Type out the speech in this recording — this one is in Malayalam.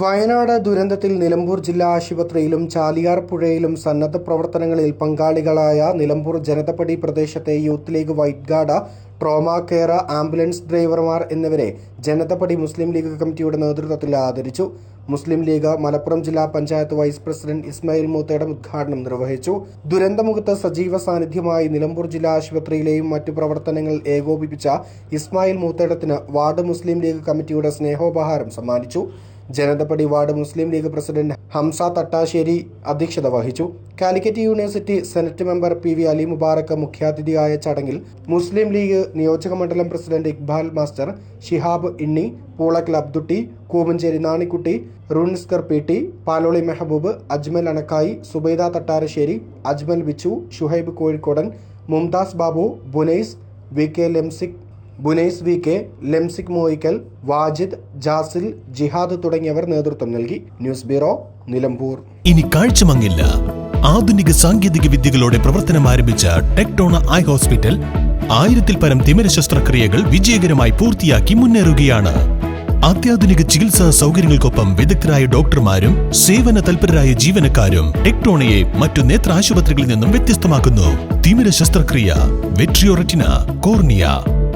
Wayanad ദുരന്തത്തിൽ നിലമ്പൂർ ജില്ലാ ആശുപത്രിയിലും ചാലിയാർ പുഴയിലും സന്നദ്ധ പ്രവർത്തനങ്ങളിൽ പങ്കാളികളായ നിലമ്പൂർ ജനതപടി പ്രദേശത്തെ youth league white guard trauma care ambulance ഡ്രൈവർമാർ എന്നിവരെ ജനതപടി മുസ്ലിം ലീഗ് കമ്മിറ്റിയുടെ നേതൃത്വത്തിൽ ആദരിച്ചു. മുസ്ലിം ലീഗ് മലപ്പുറം ജില്ലാ പഞ്ചായത്ത് വൈസ് പ്രസിഡന്റ് ഇസ്മായിൽ മൂത്തേടം ഉദ്ഘാടനം നിർവഹിച്ചു. ദുരന്തമുഖത്ത് സജീവ സാന്നിധ്യമായി നിലമ്പൂർ ജില്ലാ ആശുപത്രിയിലെയും മറ്റു പ്രവർത്തനങ്ങൾ ഏകോപിപ്പിച്ച ഇസ്മായിൽ മൂത്തേടത്തിന് വാർഡ് മുസ്ലിം ലീഗ് കമ്മിറ്റിയുടെ സ്നേഹോപഹാരം സമ്മാനിച്ചു. ജനതപടി വാർഡ് മുസ്ലിം ലീഗ് പ്രസിഡന്റ് ഹംസ തട്ടാശ്ശേരി അധ്യക്ഷത വഹിച്ചു. Calicut university senate member P V Ali Mubarak മുഖ്യാതിഥിയായ ചടങ്ങിൽ മുസ്ലിം ലീഗ് നിയോജക മണ്ഡലം president Iqbal master Shihab Inni Poolakkal Abdutty Koomancheri Nanikutty റുൻസ്കർ P T Paloli Mehaboob Ajmal Anakkayi Subaida Thattarassery Ajmal Bichu Shuhaib Kozhikodan Mumtaz Babu Bunais V K ലെംസിക് Bunais V K ലെംസിക് Moyikkal Wajid Jasil Jihad തുടങ്ങിയവർ നേതൃത്വം നൽകി. News bureau Nilambur. ഇനി കാഴ്ചമങ്ങില്ല ആധുനിക സാങ്കേതിക വിദ്യകളോടെ പ്രവർത്തനം ആരംഭിച്ച ടെക്ടോണ ഐ ഹോസ്പിറ്റൽ ആയിരത്തിൽ പരം തിമിര ശസ്ത്രക്രിയകൾ വിജയകരമായി പൂർത്തിയാക്കി മുന്നേറുകയാണ്. അത്യാധുനിക ചികിത്സാ സൗകര്യങ്ങൾക്കൊപ്പം വിദഗ്ധരായ ഡോക്ടർമാരും സേവന തൽപരരായ ജീവനക്കാരും ടെക്ടോണയെ മറ്റു നേത്ര ആശുപത്രികളിൽ നിന്നും വ്യത്യസ്തമാക്കുന്നു. തിമിര ശസ്ത്രക്രിയ vitreoretina cornea